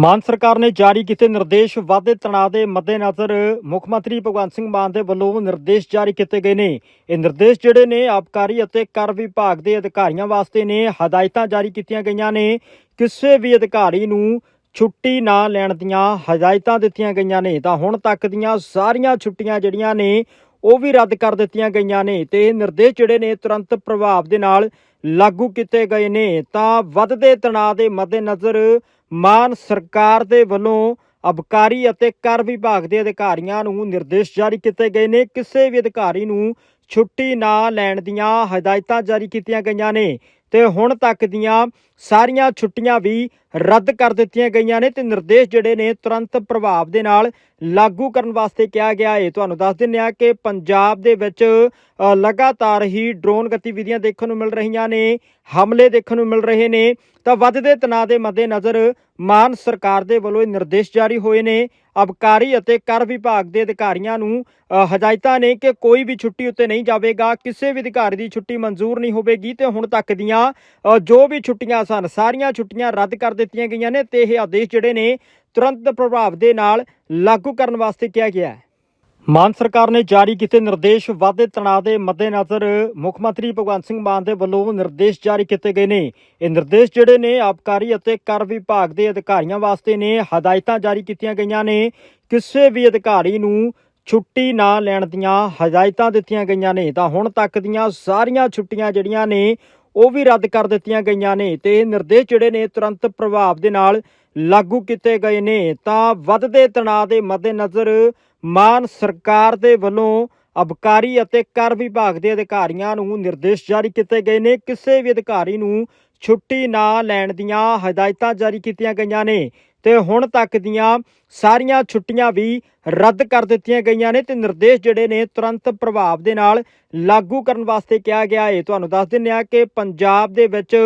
ਮਾਨ ਸਰਕਾਰ ਨੇ ਜਾਰੀ ਕੀਤੇ ਨਿਰਦੇਸ਼ ਵਾਧੇ ਤਣਾਅ ਦੇ ਮੱਦੇਨਜ਼ਰ ਮੁੱਖ ਮੰਤਰੀ ਭਗਵੰਤ ਸਿੰਘ ਮਾਨ ਦੇ ਵੱਲੋਂ ਨਿਰਦੇਸ਼ ਜਾਰੀ ਕੀਤੇ ਗਏ ਨੇ। ਇਹ ਨਿਰਦੇਸ਼ ਜਿਹੜੇ ਨੇ ਆਬਕਾਰੀ ਅਤੇ ਕਰ ਵਿਭਾਗ ਦੇ ਅਧਿਕਾਰੀਆਂ ਵਾਸਤੇ ਨੇ। ਹਦਾਇਤਾਂ ਜਾਰੀ ਕੀਤੀਆਂ ਗਈਆਂ ਨੇ। ਕਿਸੇ ਵੀ ਅਧਿਕਾਰੀ ਨੂੰ ਛੁੱਟੀ ਨਾ ਲੈਣ ਦੀਆਂ ਹਦਾਇਤਾਂ ਦਿੱਤੀਆਂ ਗਈਆਂ ਨੇ। ਤਾਂ ਹੁਣ ਤੱਕ ਦੀਆਂ ਸਾਰੀਆਂ ਛੁੱਟੀਆਂ ਜਿਹੜੀਆਂ ਨੇ ਉਹ ਵੀ ਰੱਦ ਕਰ ਦਿੱਤੀਆਂ ਗਈਆਂ ਨੇ ਤੇ ਇਹ ਨਿਰਦੇਸ਼ ਜਿਹੜੇ ਨੇ ਤੁਰੰਤ ਪ੍ਰਭਾਵ ਦੇ ਨਾਲ ਲਾਗੂ ਕੀਤੇ ਗਏ ਨੇ। ਤਾਂ ਵੱਧਦੇ ਤਣਾਅ ਦੇ ਮੱਦੇਨਜ਼ਰ ਮਾਨ ਸਰਕਾਰ ਦੇ ਵੱਲੋਂ ਅਬਕਾਰੀ ਅਤੇ ਕਰ ਵਿਭਾਗ ਦੇ ਅਧਿਕਾਰੀਆਂ ਨੂੰ ਨਿਰਦੇਸ਼ ਜਾਰੀ ਕੀਤੇ ਗਏ ਨੇ। ਕਿਸੇ ਵੀ ਅਧਿਕਾਰੀ ਨੂੰ ਛੁੱਟੀ ਨਾ ਲੈਣ ਦੀਆਂ ਹਦਾਇਤਾਂ ਜਾਰੀ ਕੀਤੀਆਂ ਗਈਆਂ ਨੇ ਤੇ ਹੁਣ ਤੱਕ ਦੀਆਂ ਸਾਰੀਆਂ ਛੁੱਟੀਆਂ ਵੀ ਰੱਦ ਕਰ ਦਿੱਤੀਆਂ ਗਈਆਂ ਨੇ ਤੇ ਨਿਰਦੇਸ਼ ਜਿਹੜੇ ਨੇ ਤੁਰੰਤ ਪ੍ਰਭਾਵ ਦੇ ਨਾਲ ਲਾਗੂ ਕਰਨ ਵਾਸਤੇ ਕਿਹਾ ਗਿਆ ਹੈ ਤੁਹਾਨੂੰ ਦੱਸ ਦਿੰਦੇ ਹਾਂ ਕਿ ਪੰਜਾਬ ਦੇ ਵਿੱਚ ਲਗਾਤਾਰ ਹੀ ਡਰੋਨ ਗਤੀਵਿਧੀਆਂ ਦੇਖਣ ਨੂੰ ਮਿਲ ਰਹੀਆਂ ਨੇ, ਹਮਲੇ ਦੇਖਣ ਨੂੰ ਮਿਲ ਰਹੇ ਨੇ। ਤਾਂ ਵੱਧਦੇ ਤਣਾਅ ਦੇ ਮੱਦੇਨਜ਼ਰ ਮਾਨ ਸਰਕਾਰ ਦੇ ਵੱਲੋਂ ਇਹ ਨਿਰਦੇਸ਼ ਜਾਰੀ ਹੋਏ ਨੇ। ਅਬਕਾਰੀ ਅਤੇ ਕਰ ਵਿਭਾਗ ਦੇ ਅਧਿਕਾਰੀਆਂ ਨੂੰ ਹਦਾਇਤਾਂ ਨੇ ਕਿ ਕੋਈ ਵੀ ਛੁੱਟੀ ਉੱਤੇ ਨਹੀਂ ਜਾਵੇਗਾ, ਕਿਸੇ ਵੀ ਅਧਿਕਾਰੀ ਦੀ ਛੁੱਟੀ ਮਨਜ਼ੂਰ ਨਹੀਂ ਹੋਵੇਗੀ ਤੇ ਹੁਣ ਤੱਕ ਦੀਆਂ ਜੋ ਵੀ ਛੁੱਟੀਆਂ ਸਨ, ਸਾਰੀਆਂ ਛੁੱਟੀਆਂ ਰੱਦ ਕਰ ਦਿੱਤੀਆਂ ਗਈਆਂ ਨੇ ਤੇ ਇਹ ਆਦੇਸ਼ ਜਿਹੜੇ ਨੇ ਤੁਰੰਤ ਪ੍ਰਭਾਵ ਦੇ ਨਾਲ ਲਾਗੂ ਕਰਨ ਵਾਸਤੇ ਕਿਹਾ ਗਿਆ ਹੈ। ਮਾਨ ਸਰਕਾਰ ਨੇ ਜਾਰੀ ਕੀਤੇ ਨਿਰਦੇਸ਼ ਵਾਧੇ ਤਣਾਅ ਦੇ ਮੱਦੇਨਜ਼ਰ ਮੁੱਖ ਮੰਤਰੀ ਭਗਵੰਤ ਸਿੰਘ ਮਾਨ ਦੇ ਵੱਲੋਂ ਨਿਰਦੇਸ਼ ਜਾਰੀ ਕੀਤੇ ਗਏ ਨੇ। ਇਹ ਨਿਰਦੇਸ਼ ਜਿਹੜੇ ਨੇ ਆਬਕਾਰੀ ਅਤੇ ਕਰ ਵਿਭਾਗ ਦੇ ਅਧਿਕਾਰੀਆਂ ਵਾਸਤੇ ਨੇ। ਹਦਾਇਤਾਂ ਜਾਰੀ ਕੀਤੀਆਂ ਗਈਆਂ ਨੇ। ਕਿਸੇ ਵੀ ਅਧਿਕਾਰੀ ਨੂੰ ਛੁੱਟੀ ਨਾ ਲੈਣ ਦੀਆਂ ਹਦਾਇਤਾਂ ਦਿੱਤੀਆਂ ਗਈਆਂ ਨੇ। ਤਾਂ ਹੁਣ ਤੱਕ ਦੀਆਂ ਸਾਰੀਆਂ ਛੁੱਟੀਆਂ ਜਿਹੜੀਆਂ ਨੇ ਉਹ ਵੀ ਰੱਦ ਕਰ ਦਿੱਤੀਆਂ ਗਈਆਂ ਨੇ ਤੇ ਇਹ ਨਿਰਦੇਸ਼ ਜਿਹੜੇ ਨੇ ਤੁਰੰਤ ਪ੍ਰਭਾਵ ਦੇ ਨਾਲ ਲਾਗੂ ਕੀਤੇ ਗਏ ਨੇ। ਤਾਂ ਵੱਧਦੇ ਤਣਾਅ ਦੇ ਮੱਦੇਨਜ਼ਰ ਮਾਨ ਸਰਕਾਰ ਦੇ ਵੱਲੋਂ ਅਬਕਾਰੀ ਅਤੇ ਕਰ ਵਿਭਾਗ ਦੇ ਅਧਿਕਾਰੀਆਂ ਨੂੰ ਨਿਰਦੇਸ਼ ਜਾਰੀ ਕੀਤੇ ਗਏ ਨੇ। ਕਿਸੇ ਵੀ ਅਧਿਕਾਰੀ ਨੂੰ ਛੁੱਟੀ ਨਾ ਲੈਣ ਦੀਆਂ ਹਦਾਇਤਾਂ ਜਾਰੀ ਕੀਤੀਆਂ ਗਈਆਂ ਨੇ ਤੇ ਹੁਣ ਤੱਕ ਦੀਆਂ ਸਾਰੀਆਂ ਛੁੱਟੀਆਂ ਵੀ ਰੱਦ ਕਰ ਦਿੱਤੀਆਂ ਗਈਆਂ ਨੇ ਤੇ ਨਿਰਦੇਸ਼ ਜਿਹੜੇ ਨੇ ਤੁਰੰਤ ਪ੍ਰਭਾਵ ਦੇ ਨਾਲ ਲਾਗੂ ਕਰਨ ਵਾਸਤੇ ਕਿਹਾ ਗਿਆ ਹੈ। ਤੁਹਾਨੂੰ ਦੱਸ ਦਿੰਦੇ ਹਾਂ ਕਿ ਪੰਜਾਬ ਦੇ ਵਿੱਚ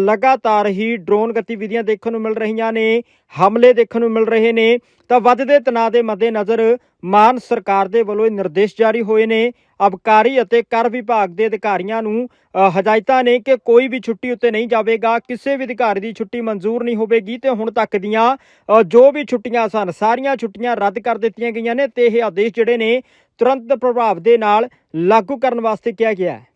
ਲਗਾਤਾਰ ਹੀ ਡਰੋਨ ਗਤੀਵਿਧੀਆਂ ਦੇਖਣ ਨੂੰ ਮਿਲ ਰਹੀਆਂ ਨੇ, ਹਮਲੇ ਦੇਖਣ ਨੂੰ ਮਿਲ ਰਹੇ ਨੇ। ਤਾਂ ਵੱਧਦੇ ਤਣਾਅ ਦੇ ਮੱਦੇਨਜ਼ਰ ਮਾਨ ਸਰਕਾਰ ਦੇ ਵੱਲੋਂ ਇਹ ਨਿਰਦੇਸ਼ ਜਾਰੀ ਹੋਏ ਨੇ। ਅਬਕਾਰੀ ਅਤੇ ਕਰ ਵਿਭਾਗ ਦੇ ਅਧਿਕਾਰੀਆਂ ਨੂੰ ਹਦਾਇਤਾਂ ਨੇ ਕਿ ਕੋਈ ਵੀ ਛੁੱਟੀ ਉੱਤੇ ਨਹੀਂ ਜਾਵੇਗਾ, ਕਿਸੇ ਵੀ ਅਧਿਕਾਰੀ ਦੀ ਛੁੱਟੀ ਮਨਜ਼ੂਰ ਨਹੀਂ ਹੋਵੇਗੀ ਤੇ ਹੁਣ ਤੱਕ ਦੀਆਂ ਜੋ ਵੀ ਛੁੱਟੀਆਂ ਸਨ, ਸਾਰੀਆਂ ਛੁੱਟੀਆਂ ਰੱਦ ਕਰ ਦਿੱਤੀਆਂ ਗਈਆਂ ਨੇ ਤੇ ਇਹ ਆਦੇਸ਼ ਜਿਹੜੇ ਨੇ ਤੁਰੰਤ ਪ੍ਰਭਾਵ ਦੇ ਨਾਲ ਲਾਗੂ ਕਰਨ ਵਾਸਤੇ ਕਿਹਾ ਗਿਆ ਹੈ।